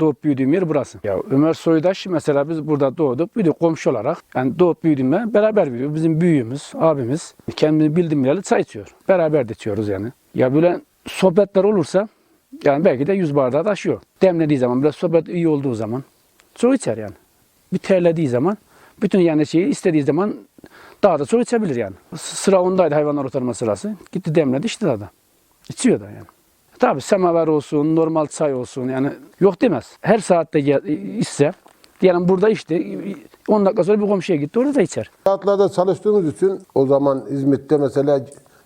Doğup büyüdüğüm yer burası. Ya Ömer Soydaş mesela biz burada doğduk, büyüdük komşu olarak. Yani doğup büyüdüğümle beraber büyüdük. Bizim büyüğümüz, abimiz kendimizi bildiğim bileli çay içiyor. Beraber de içiyoruz yani. Ya böyle sohbetler olursa yani belki de yüz bardağı da aşıyor. Demlediği zaman, biraz sohbet iyi olduğu zaman çok içer yani. Bir terlediği zaman, bütün yani şeyi istediği zaman daha da çok içebilir yani. Sıra ondaydı hayvanlar oturma sırası. Gitti demledi içti daha da. İçiyor da yani. Tabii semaver olsun, normal çay olsun yani yok demez. Her saatte gel, içse, diyelim burada içti, 10 dakika sonra bir komşuya gitti orada da içer. İnşaatlarda çalıştığımız için o zaman İzmit'te mesela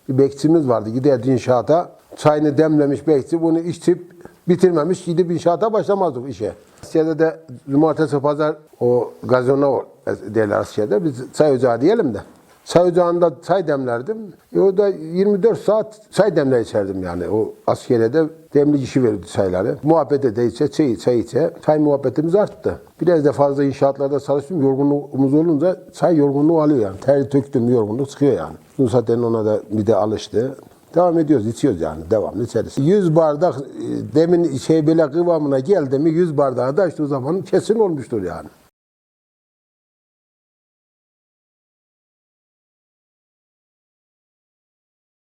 bir bekçimiz vardı. Giderdi inşaata. Çayını demlemiş bekçi bunu içip bitirmemiş gidip inşaata başlamazdık işe. Asya'da da cumartesi pazar o gazona derler Asya'da. Biz çay ocağı diyelim de. Çay ocağında çay demlerdim. E orada 24 saat çay demle içerdim yani. O askeriyede demli kişi verirdi çayları. Muhabbete de içe, çay içe içe. Çay muhabbetimiz arttı. Biraz da fazla inşaatlarda çalıştım. Yorgunluğumuz olunca çay yorgunluğu alıyor yani. Ter töktüm yorgunluk çıkıyor yani. Bu zaten ona da bir de alıştı. Devam ediyoruz, içiyoruz yani. Devamlı içeriz. 100 bardak e, demin şey böyle kıvamına geldi mi 100 bardağı da işte o zaman kesin olmuştur yani.